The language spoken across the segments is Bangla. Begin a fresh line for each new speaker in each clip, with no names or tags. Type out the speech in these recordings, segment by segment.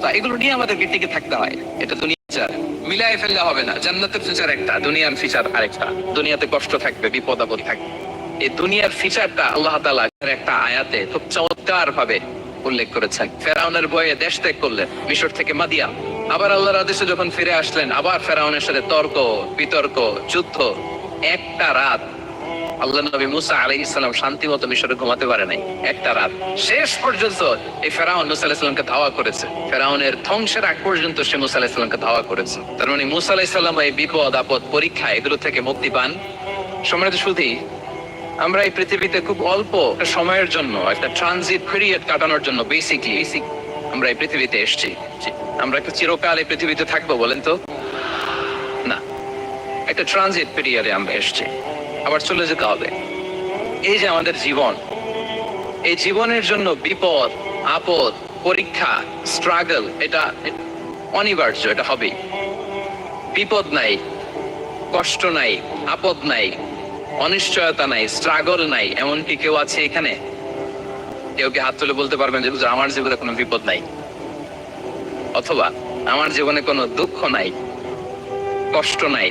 এগুলো নিয়ে আমাদেরকে টিকে থাকতে হয়। এটা দুনিয়া ফিচার মিলাই ফেললে হবে না। জান্নাতের ফিচার একটা, দুনিয়ার ফিচার আরেকটা। দুনিয়াতে কষ্ট থাকবে, বিপদ আপদ থাকবে। এই দুনিয়ার ফিচারটা আল্লাহ তাআলা একটা আয়াতে খুব চমৎকার ভাবে উল্লেখ করেছেন। ফেরাউনের বয়ে দেশ ত্যাগ করলেন, মিশর থেকে মাদিয়া। আবার আল্লাহর আদেশে যখন ফিরে আসলেন, আবার ফেরাউনের সাথে তর্ক, বিতর্ক, যুদ্ধ। একটা রাত আল্লাহ নবী মুসা আলাই ইসলাম শান্তি মতো মিশরে ঘুমাতে পারে নাই। একটা রাত। শেষ পর্যন্ত এই ফেরাউন মুসা আলাহিসাল্লামকে ধাওয়া করেছে। ফেরাউনের ধ্বংসের আগ পর্যন্ত সে মুসা আলাহিসাল্লামকে ধাওয়া করেছে। তার মানে মুসা আলাহিসাল্লাম এই বিপদ, আপদ, পরীক্ষা, এগুলো থেকে মুক্তি পান। সম্মানিত শুধু আমরা এই পৃথিবীতে খুব অল্প সময়ের জন্য, একটা ট্রানজিট পিরিয়ড কাটানোর জন্য বেসিকলি বেসিক আমরা এই পৃথিবীতে এসেছি। আমরা একটা চিরকাল এই পৃথিবীতে থাকব বলেন তো? না। একটা ট্রানজিট পিরিয়ডে আমরা এসেছি। আবার চলে যেতে হবে। এই যে আমাদের জীবন, এই জীবনের জন্য বিপদ, আপদ, পরীক্ষা স্ট্রাগল এটা অনিবার্য, এটা হবে বিপদ নাই, কষ্ট নাই, আপদ নাই, অনিশ্চয়তা নাই স্ট্রাগল নাই, এমনকি কেউ আছে এখানে? কেউ কি হাত তুলে বলতে পারবেন যে আমার জীবনে কোনো বিপদ নাই? অথবা, আমার জীবনে কোনো দুঃখ নাই, কষ্ট নাই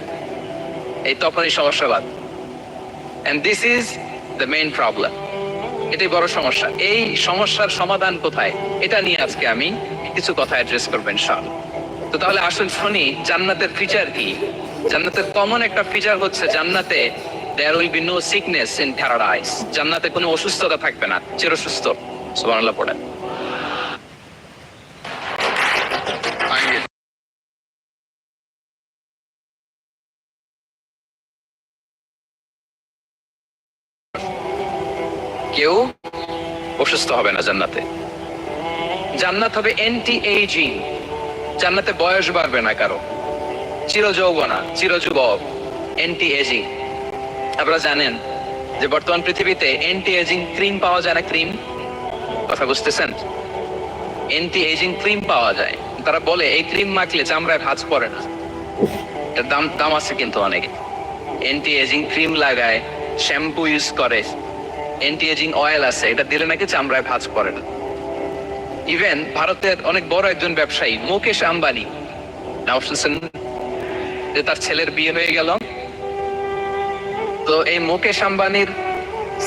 এই তখনই সমস্যাবাদ and this is the main problem এটাই বড় সমস্যা। এই সমস্যার সমাধান কোথায়? এটা নিয়ে আজকে আমি কিছু কথা অ্যাড্রেস করবেন সব তো তাহলে আসুন শুনি, জান্নাতের ফিচার কি? জান্নাতের কমন একটা ফিচার হচ্ছে জান্নাতে there will be no sickness in paradise জান্নাতে কোনো অসুস্থতা থাকবে না। চিরসুস্থ। সুবহানাল্লাহ পড়েন। কেউ অসুস্থ হবে না জান্নাতে। জান্নাত হবে এন্টি এইজিং জান্নাতে বয়স বাড়বে না কারও। চির যৌবনা চির যুবক এন্টি এজিং আপনারা জানেন যে বর্তমান পৃথিবীতে এন্টি এজিং ক্রিম পাওয়া যায় না ক্রিম কথা বুঝতেছেন? এন্টি এজিং ক্রিম পাওয়া যায়। তারা বলে, এই ক্রিম মাখলে চামড়ায় ভাঁজ পড়ে না। এটার দাম দাম আছে কিন্তু অনেক। এন্টি এজিং ক্রিম লাগায় শ্যাম্পু ইউজ করে। এজিং অয়েল আছে, এটা দিলে নাকি চামড়ায় ভাঁজ পড়ে না। ইভেন ভারতের অনেক বড় একজন ব্যবসায়ী, মুকেশ আম্বানি, নাম শুনছেন? যে তার ছেলের বিয়ে হয়ে গেল। তো এই মুকেশ আম্বানির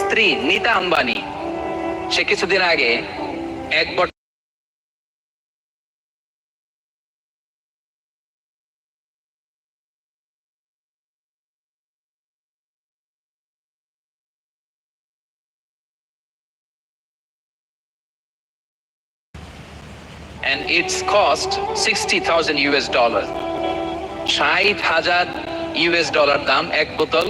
স্ত্রী নীতা আম্বানি, সে কিছুদিন আগে এক বট and its cost 60,000 US dollar. ষাট হাজার ইউএস দাম এক বোতল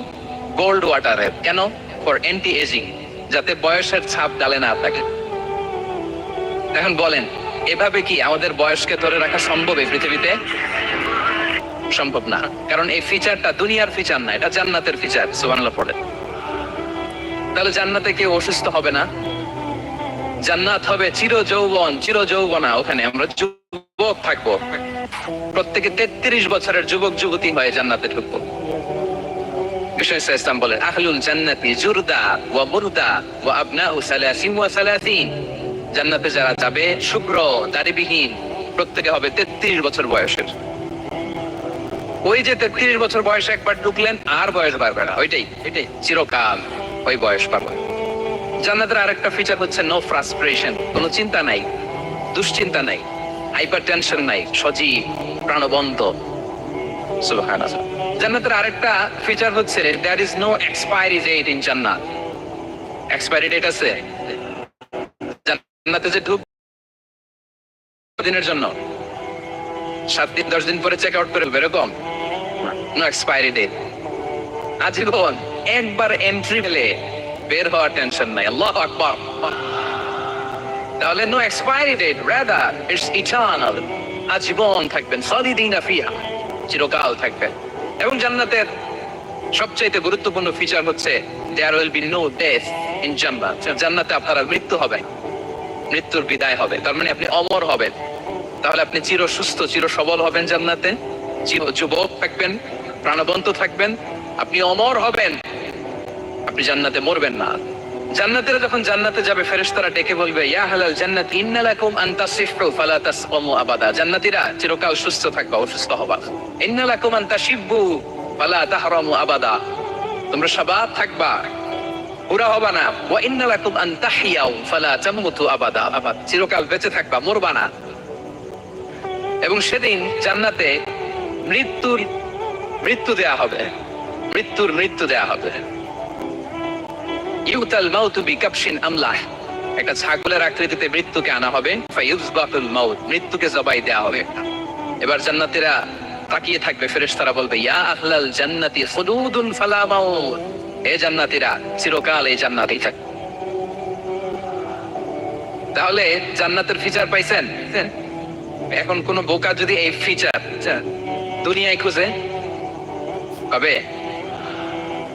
গোল্ড ওয়াটারের কেন? ফর অ্যান্টি এজিং যাতে বয়সের ছাপ ডালে না থাকে। এখন বলেন এভাবে কি আমাদের বয়সকে ধরে রাখা সম্ভব এই পৃথিবীতে? সম্ভব না। কারণ এই ফিচারটা দুনিয়ার ফিচার না এটা জান্নাতের ফিচার সুবহানাল্লাহ পড়ে তাহলে জান্নাতে কেউ অসুস্থ হবে না? জান্নাত হবে চির যৌবন চির যৌবনা ওখানে আমরা যুবক থাকব। প্রত্যেকে তেত্রিশ বছরের যুবক, যুবতী হয়ে জান্নাতে ঢুকবো। জান্নাতি যারা যাবে, শুক্র দাড়িবিহীন প্রত্যেকে হবে তেত্রিশ বছর বয়সের। ওই যে তেত্রিশ বছর বয়সে একবার ঢুকলেন, আর বয়স বাড়বে না। ওইটাই, এটাই চিরকাল ওই বয়স পারবে জান্নাতের আরেকটা ফিচার হচ্ছে নো ফ্রাস্ট্রেশন কোনো চিন্তা নাই, দুশ্চিন্তা নাই হাইপার টেনশন নাই, সজীব, প্রাণবন্ত। জান্নাতের আরেকটা ফিচার হচ্ছে there is no expiry date in Jannat. Expiry date আছে। জান্নাতে যে ঢুক দিনের জন্য। সাত দিন, দশ দিন পরে চেক আউট করে এরকম। নো এক্সপায়ারি ডেট আজীবন একবার এন্ট্রি পেলে বের হওয়ার টেনশন নাই। আল্লাহ আকবার। তাহলে no expiry date rather it's eternal আজীবন থাকবেন, সলিদিনা ফিহা, চিরকাল থাকবেন। এবং জান্নাতের সবচাইতে গুরুত্বপূর্ণ ফিচার হচ্ছে there will be no death in Jannat. জান্নাতে আপনার মৃত্যু হবে মৃত্যুর বিদায় হবে। তার মানে আপনি অমর হবেন। তাহলে আপনি চির সুস্থ, চির সবল হবেন জান্নাতে। চির যুবক থাকবেন, প্রাণবন্ত থাকবেন। আপনি অমর হবেন। আপনি জান্নাতে মরবেন না। জান্নাতেরা যখন জান্নাতে যাবে, ফেরেশতারা ডেকে বলবে, ইয়া হালাল জান্নাত ইন্নালাকুম আন তাসিফু ফালা তাসকামু আবাদা। জান্নাতীরা চিরকাল সুস্থ অসুস্থ হবা ইন্নালাকুম ফালা তাহরামু আবাদা। তোমরা সবাব থাকবা হবা না। ওয়া ইন্নালাকুম আন তাহিয়াউ, ফালা তামুতু আবাদা। আবাদ, চিরকাল বেঁচে থাকবা, মরবা না। এবং সেদিন জান্নাতে মৃত্যুর মৃত্যু দেয়া হবে। মৃত্যুর মৃত্যু দেয়া হবে। ইউতাল মাউতু বিকাপশিন আমলাহ একটা ছাগলের আকৃতিতে মৃত্যুকে আনা হবে মাউত, মৃত্যুকে জবাই হবে। এবার জান্নাতীরা তাকিয়ে থাকবে, ফেরেশতারা বলবে, ইয়া আহলাল জান্নাতি ফালা মাউত। এ জান্নাতীরা, চিরকাল এই জান্নাতেই থাক। তাহলে জান্নাতের ফিচার পাইছেন? এখন কোন বোকা যদি এই ফিচার দুনিয়ায় খুঁজে পাবে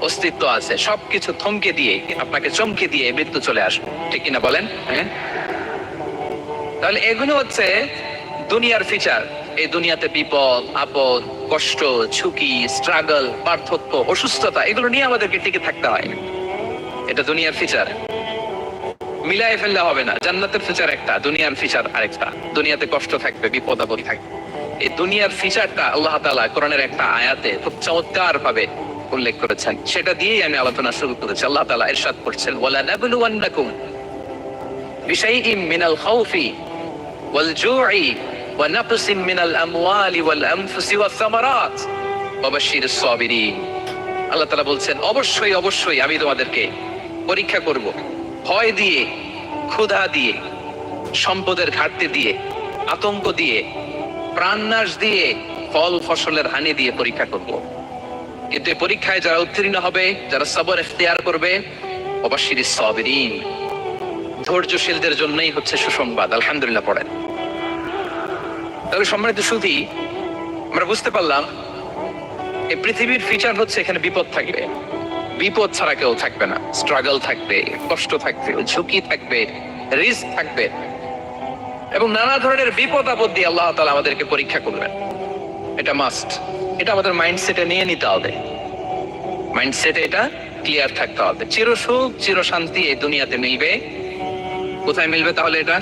অস্তিত্ব আছে। সবকিছু থমকে দিয়ে, আপনাকে চমকে দিয়ে মৃত্যু চলে আসবে। ঠিক কিনা বলেন? হ্যাঁ? তাহলে এগুলো হচ্ছে দুনিয়ার ফিচার এই দুনিয়াতে বিপদ, আপদ, কষ্ট, ঝুঁকি স্ট্রাগল পার্থক্য, অসুস্থতা, এগুলো নিয়ে আমাদেরকে টিকে থাকতে হয়। এটা দুনিয়ার ফিচার মিলাই ফেললে হবে না। জান্নাতের ফিচার একটা, দুনিয়ার ফিচার আরেকটা। দুনিয়াতে কষ্ট থাকবে, বিপদ আপদ থাকবে। এই দুনিয়ার ফিচারটা আল্লাহ তাআলা কোরআনের একটা আয়াতে খুব চমৎকার ভাবে উল্লেখ করেছেন। সেটা দিয়েই আমি আলোচনা শুরু করেছি। আল্লাহ তাআলা ইরশাদ করছেন মিনাল খাউফি ওয়াল জু'i ওয়া নাকসিম মিনাল আমওয়ালি ওয়াল আনফুসি ওয়াস সামারাত সাবিরিন। আল্লাহ বলছেন, অবশ্যই অবশ্যই আমি তোমাদেরকে পরীক্ষা করব। ভয় দিয়ে, ক্ষুধা দিয়ে, সম্পদের ঘাটতি দিয়ে, আতঙ্ক দিয়ে, প্রাণনাশ দিয়ে, ফল ফসলের হানি দিয়ে পরীক্ষা করব। এই পরীক্ষায় যারা উত্তীর্ণ হবে, যারা সবর এখতিয়ার করবে, অবশ্যই সবেরিন। ধৈর্যশীলদের জন্যই হচ্ছে সুসংবাদ। আলহামদুলিল্লাহ পড়েন। তবে সম্মানিত সুধি আমরা বুঝতে পারলাম এই পৃথিবীর ফিচার হচ্ছে এখানে বিপদ থাকবে। বিপদ ছাড়া কেউ থাকবে না। স্ট্রাগল থাকবে, কষ্ট থাকবে, ঝুঁকি থাকবে, রিস্ক থাকবে। এবং নানা ধরনের বিপদ আপদ দিয়ে আল্লাহ তালা আমাদেরকে পরীক্ষা করবেন। এটা মাস্ট। এটা আমাদের মাইন্ডসেটে নিয়ে নিতে হবে। মাইন্ডসেটে এটা ক্লিয়ার থাকতে হবে। চির সুখ, চির শান্তি এই দুনিয়াতে মিলবে। কোথায় মিলবে তাহলে এটা?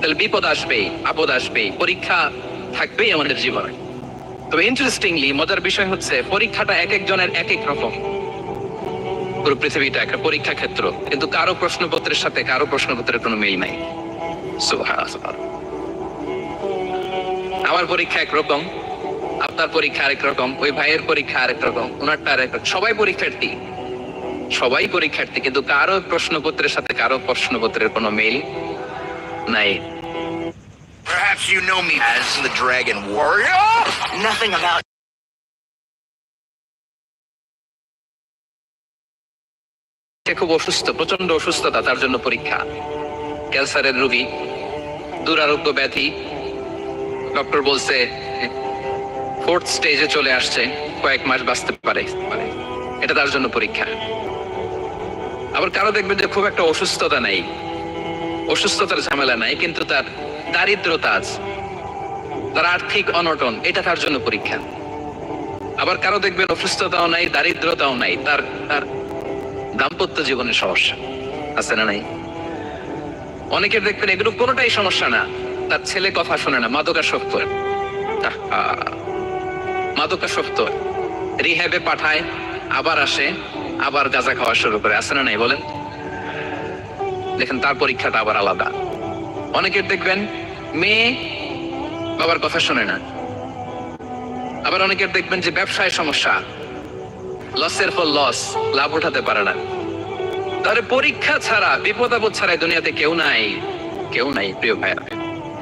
তাহলে বিপদ আসবে, আপদ আসবে, পরীক্ষা থাকবেই আমাদের জীবনে। তবে ইন্টারেস্টিংলি মজার বিষয় হচ্ছে, পরীক্ষাটা এক একজনের এক এক রকম। পুরো পৃথিবীটা একটা পরীক্ষা ক্ষেত্র। কিন্তু কারও প্রশ্নপত্রের সাথে কারও প্রশ্নপত্রের কোনো মিল নাই। সুবহানাল্লাহ। আমার পরীক্ষা একরকম আপনার পরীক্ষা আরেক রকম ওই ভাইয়ের পরীক্ষা আরেক রকম ওনারটা আরেক রকম। সবাই পরীক্ষার্থী। সবাই পরীক্ষার্থী কিন্তু কারও প্রশ্নপত্রের সাথে কারও প্রশ্নপত্রের কোনো মিল নাই।
Perhaps you know me as the Dragon Warrior? Nothing about
খুব অসুস্থ প্রচণ্ড অসুস্থতা তার জন্য পরীক্ষা। ক্যান্সারের রোগী দুরারোগ্য ব্যাধি ডক্টর বলছে ফোর্থ স্টেজে চলে আসছে, কয়েক মাস বাঁচতে পারে। এটা তার জন্য পরীক্ষা। আবার কারও দেখবেন যে খুব একটা অসুস্থতা নাই। অসুস্থতার ঝামেলা নাই, কিন্তু তার দারিদ্রতা আছে। তার আর্থিক অনটন, এটা তার জন্য পরীক্ষা। আবার কারও দেখবেন অসুস্থতাও নাই, দারিদ্রতাও নাই, তার তার দাম্পত্য জীবনের সমস্যা। আছে না নাই? অনেকের দেখবেন এগুলো কোনোটাই সমস্যা না। তার ছেলে কথা শোনে না, মাদকাসক্ত। মাদকাসক্ত। রিহ্যাবে পাঠায়, আবার আসে, আবার গাঁজা খাওয়া শুরু করে। আছে না নাই, বলেন? দেখেন, তার পরীক্ষাটা আবার আলাদা। অনেকের দেখবেন, মেয়ে বাবার কথা শোনে না। আবার অনেকের দেখবেন যে ব্যবসায় সমস্যা। লসের পর লস, লাভ উঠাতে পারে না। তাহলে পরীক্ষা ছাড়া, বিপদ আপদ ছাড়া দুনিয়াতে কেউ নাই কেউ নাই, প্রিয় ভাইয়া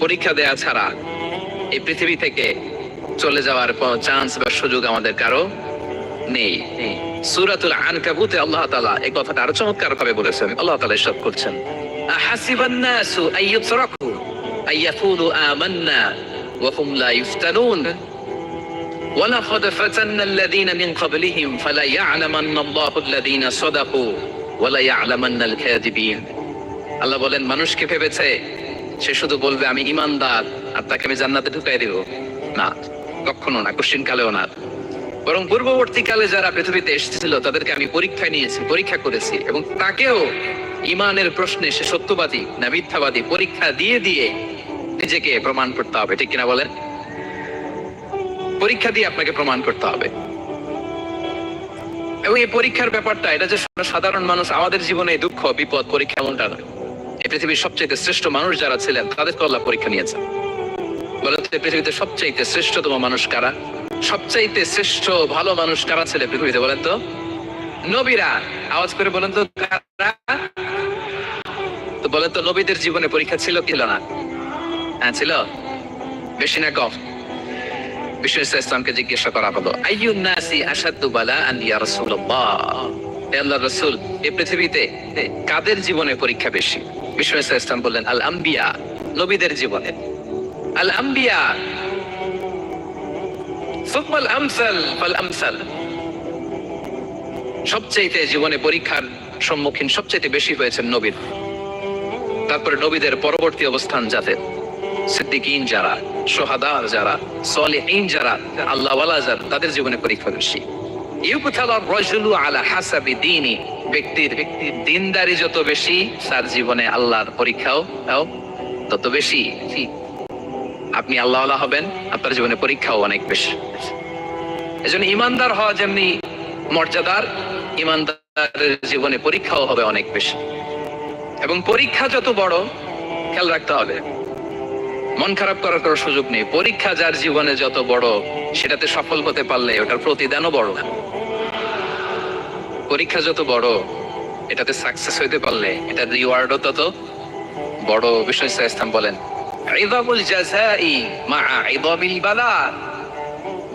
পরীক্ষা দেয়া ছাড়া এই পৃথিবী থেকে চলে যাওয়ার কোনো চান্স বা সুযোগ আমাদের কারো নেই সুরাতুল আনকাবুতে আল্লাহ তাআলা এই কথাটা আরো চমৎকার ভাবে বলেছেন আল্লাহ তাআলা ইরশাদ করছেন আহাসিবান নাসু আইয়ুতরাকু আইয়াকুলু আমান্না ওয়া হুম লা ইফতানুন ولقد فتنا الذين من قبلهم فلا يعلمن الله الذين صدقوا ولا يعلمن الكاذبين আল্লাহ বলেন মানুষকে ভেবেছে সে শুধু বলবে, আমি ইমানদার, আর তাকে আমি জান্নাতে ঢুকাই দিব। না, কখনো না কোশ্চিন কালেও না। বরং পূর্ববর্তীকালে যারা পৃথিবীতে এসেছিল, তাদেরকে আমি পরীক্ষায় নিয়েছি, পরীক্ষা করেছি, এবং তাকেও ইমানের প্রশ্নে সে সত্যবাদী না মিথ্যাবাদী পরীক্ষা দিয়ে দিয়ে নিজেকে প্রমাণ করতে হবে। ঠিক কিনা বলেন? পরীক্ষা দিয়ে আপনাকে প্রমাণ করতে হবে। এবং এই পরীক্ষার ব্যাপারটা, এটা যে সাধারণ মানুষ আমাদের জীবনে দুঃখ, বিপদ, পরীক্ষা এমনটা নয়। পৃথিবীর সবচেয়ে শ্রেষ্ঠ মানুষ যারা ছিলেন, তাদেরকে আল্লাহ পরীক্ষা নিয়েছেন। বলেন তো পৃথিবীতে সবচাইতে শ্রেষ্ঠতম মানুষ কারা? সবচাইতে শ্রেষ্ঠ ভালো মানুষ কারা ছিল পৃথিবীতে, বলেন তো? নবীরা। আওয়াজ করে বলেন তো তো বলেন তো, নবীদের জীবনে পরীক্ষা ছিল কি না? হ্যাঁ ছিল। বেশি না কম। বিশ্ব ইসলামকে জিজ্ঞাসা করা হলো, আইয়ুন নাসি আসাদু বালা আন ইয়া রাসূলুল্লাহ? হে আল্লাহর রাসূল এই পৃথিবীতে কাদের জীবনে পরীক্ষা বেশি? ইসলাম বললেন, আল আম্বিয়া, নবীদের জীবনে। আল আম্বিয়া সবচেয়ে জীবনে পরীক্ষার সম্মুখীন সবচেয়ে বেশি হয়েছেন নবীর। তারপরে নবীদের পরবর্তী অবস্থান যাদের সিদ্দিকিন যারা, সোহাদা যারা, সলিহীন যারা, আল্লাহওয়ালা যারা, তাদের জীবনে পরীক্ষা বেশি। ব্যক্তির দিনদারি যত বেশি, তার জীবনে আল্লাহর পরীক্ষাও তত বেশি। আপনি আল্লাহওয়ালা হবেন, আপনার জীবনে পরীক্ষাও অনেক বেশি। এজন্য ইমানদার হওয়া যেমনি মর্যাদার, ইমানদারের জীবনে পরীক্ষাও হবে অনেক বেশি। এবং পরীক্ষা যত বড়, খেয়াল রাখতে হবে। মন খারাপ করার কোনো সুযোগ নেই। পরীক্ষা যার জীবনে যত বড় সেটাতে সফল হতে পারলে ওটার প্রতিদানও বড়। পরীক্ষা যত বড়, এটাতে সাকসেস হইতে পারলে এটার রিওয়ার্ডও তত বড় বিষয় ইসলাম বলেন জাযাই মা বালা।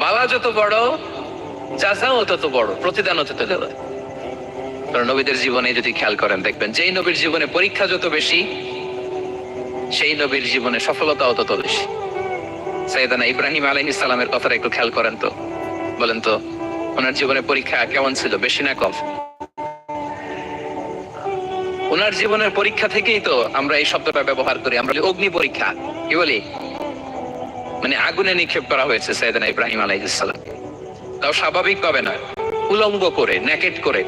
বালা যত বড়, জাযাও তত বড়, প্রতিদানও তত কারণ নবীদের জীবনে যদি খেয়াল করেন, দেখবেন যেই নবীর জীবনে পরীক্ষা যত বেশি, সেই নবীর জীবনে সফলতাও তত বেশি। সৈয়দানা ইব্রাহিম আলাইহিস সালামের কথাটা একটু খেয়াল করেন তো। বলেন তো, ওনার জীবনে পরীক্ষা কেমন ছিল, বেশি না কম? ওনার জীবনের পরীক্ষা থেকেই তো আমরা এই শব্দটা ব্যবহার করি, আমরা অগ্নি পরীক্ষা। কি বলি? মানে আগুনে নিক্ষেপ করা হয়েছে সৈয়দানা ইব্রাহিম আলাইহিস সালাম। তাও স্বাভাবিক ভাবে না উলঙ্গ করে ন্যাকেট করে।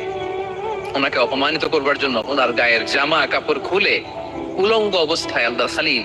ওনাকে অপমানিত করবার জন্য ওনার গায়ের জামা কাপড় খুলে উলঙ্গ অবস্থায় আল্লাহ খালিল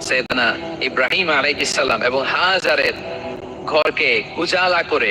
সৈয়দনা ইব্রাহিম আলাইহিস সালাম এবং হাজারের ঘরকে উজালা করে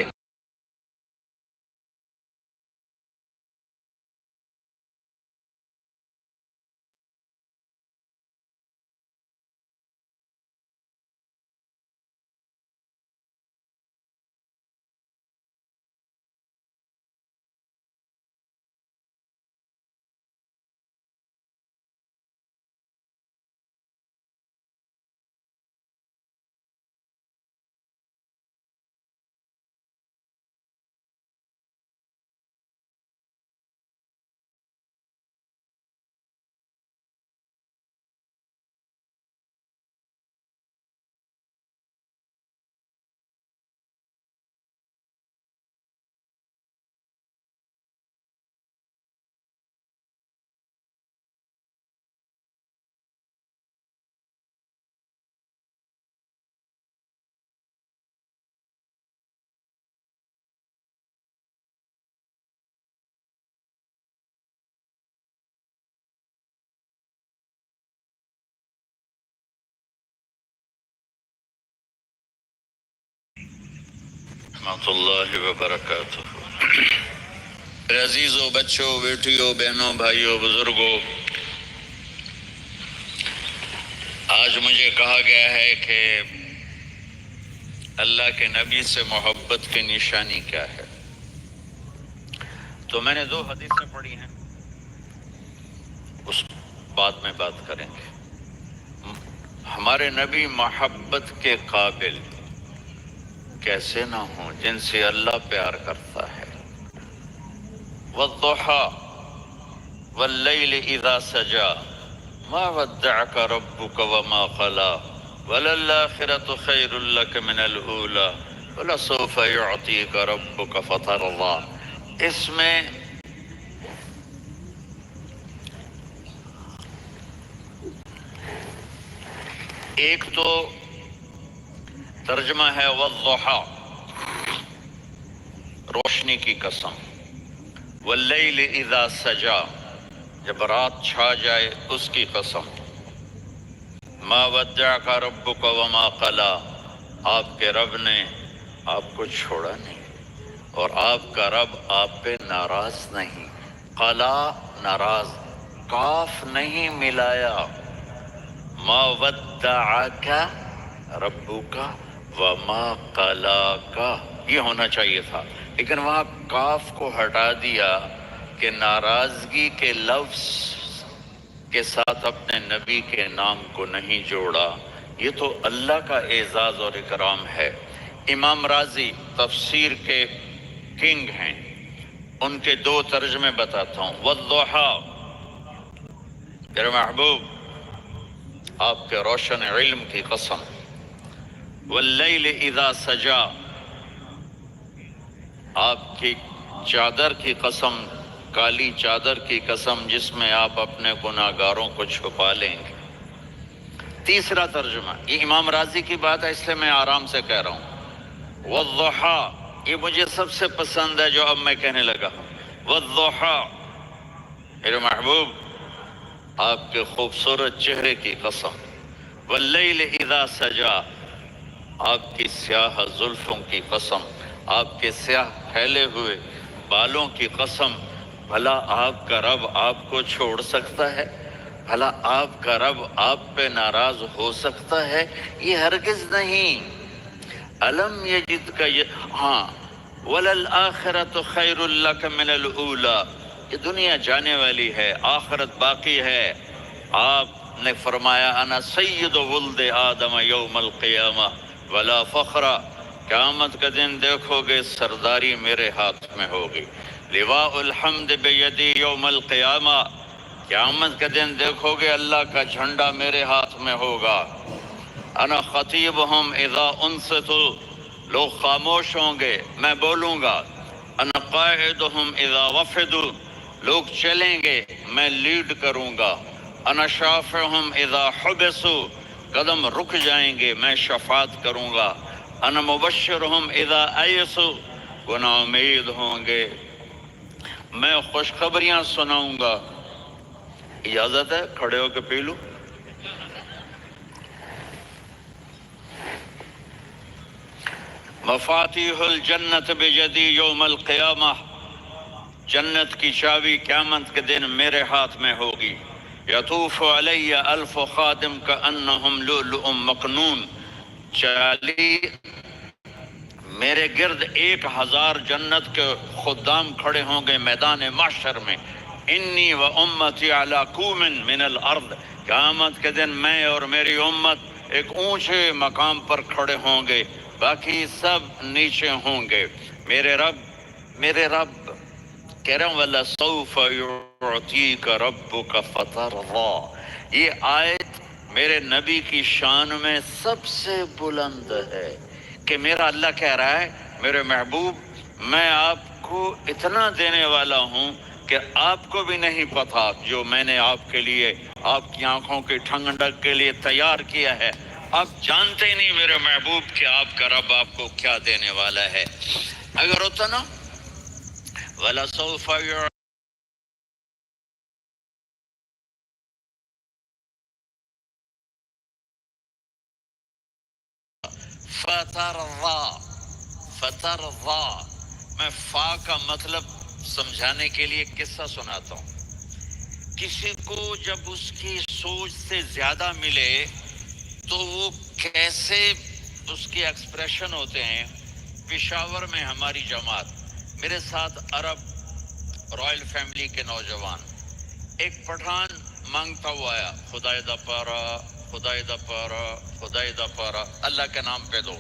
رحمت اللہ وبرکاتہ۔ عزیزوں بچوں بیٹیوں بہنوں بھائیوں بزرگوں آج مجھے کہا گیا ہے کہ اللہ کے نبی سے محبت کی نشانی کیا ہے؟ تو میں نے دو حدیثیں پڑھی ہیں، اس بات میں بات کریں گے۔ ہمارے نبی محبت کے قابل کیسے نہ ہوں، جن سے اللہ پیار کرتا ہے۔ والضحا، واللیل اذا سجا، ما ودعك ربك وما قلا، وللآخرة خير لك من الأولى ولسوف يعطيك ربك فترضى اس میں ایک تو ترجمہ ہے والضحا، روشنی کی قسم۔ واللیل اذا سجا، جب رات چھا جائے اس کی قسم۔ ما ودعک ربک وما قلا، آپ کے رب نے آپ کو چھوڑا نہیں، اور آپ کا رب آپ پہ ناراض نہیں۔ قلا، ناراض، کاف نہیں ملایا۔ ما ودعک ربو کا وما کلا کا یہ ہونا چاہیے تھا۔ لیکن وہاں کاف کو ہٹا دیا کہ ناراضگی کے لفظ کے ساتھ اپنے نبی کے نام کو نہیں جوڑا۔ یہ تو اللہ کا اعزاز اور اکرام ہے۔ امام راضی تفسیر کے کنگ ہیں۔ ان کے دو ترجمے بتاتا ہوں۔ وضحا میرے محبوب، آپ کے روشن علم کی قسم۔ واللیل اذا سجا۔ آپ کی چادر کی قسم، کالی چادر کی قسم جس میں آپ اپنے گناہگاروں کو چھپا لیں گے۔ تیسرا ترجمہ، یہ امام راضی کی بات ہے، اس لیے میں آرام سے کہہ رہا ہوں۔ والضحا، یہ مجھے سب سے پسند ہے جو اب میں کہنے لگا والضحا، میرے محبوب، آپ کے خوبصورت چہرے کی قسم۔ واللیل اذا سجا۔ آپ کی سیاہ زلفوں کی قسم، آپ کے سیاہ پھیلے ہوئے بالوں کی قسم، بھلا آپ کا رب آپ کو چھوڑ سکتا ہے؟ بھلا آپ کا رب آپ پہ ناراض ہو سکتا ہے؟ یہ ہرگز نہیں۔ علم یجد کا یہ ہاں وَلَلْآخِرَةُ خَيْرُ اللَّكَ مِنَ الْأُولَى یہ دنیا جانے والی ہے، آخرت باقی ہے۔ آپ نے فرمایا، انا سید ولد آدم یوم القیامہ۔ ولا فخرا قیامت کا دن دیکھو گے سرداری میرے ہاتھ میں ہوگی۔ لواء الحمد بیدی یوم القیامہ، قیامت کا دن دیکھو گے اللہ کا جھنڈا میرے ہاتھ میں ہوگا۔ انا خطیبہم اذا انستو لوگ خاموش ہوں گے، میں بولوں گا۔ انا قائدہم اذا وفدو لوگ چلیں گے، میں لیڈ کروں گا۔ انا شافہم اذا حبسو قدم رک جائیں گے، میں شفاعت کروں گا۔ ان مبشر اذا ایسو وہ امید ہوں گے۔ میں خوشخبریاں سناؤں گا۔ اجازت ہے؟ کھڑے ہو کے پیلو مفاتیح الجنت بجدی یوم القیامہ۔ جنت کی چاوی قیامت کے دن میرے ہاتھ میں ہوگی۔ یطوف علی الف خادم کا انہم لؤلؤ مقنون۔ چالی، میرے گرد ایک ہزار جنت کے خدام کھڑے ہوں گے میدان معاشر میں۔ انی و امتی علی کومن من الارض۔ قیامت کے دن میں اور میری امت ایک اونچے مقام پر کھڑے ہوں گے۔ باقی سب نیچے ہوں گے۔ میرے رب میرے رب کہہ رہا ہوں وَلَا سَوْفَ يُعْتِيكَ یہ آیت میرے نبی کی شان میں سب سے بلند ہے کہ میرا اللہ کہہ رہا ہے، میرے محبوب، میں آپ کو اتنا دینے والا ہوں کہ آپ کو بھی نہیں پتا جو میں نے آپ کے لیے، آپ کی آنکھوں کی ٹھنگڈک کے لیے تیار کیا ہے۔ آپ جانتے نہیں میرے محبوب کہ آپ کا رب آپ کو کیا دینے والا ہے۔ اگر ہوتا نا ولا سوف فترضا فترضا میں فا کا مطلب سمجھانے کے لیے قصہ سناتا ہوں. کسی کو جب اس کی سوچ سے زیادہ ملے تو وہ کیسے اس کے ایکسپریشن ہوتے ہیں؟ پشاور میں ہماری جماعت. میرے ساتھ عرب رائل فیملی کے نوجوان، ایک پٹھان مانگتا ہوا آیا خدا دا پارا خدا دا پارا خدا دا پارا، اللہ کے نام پہ دو۔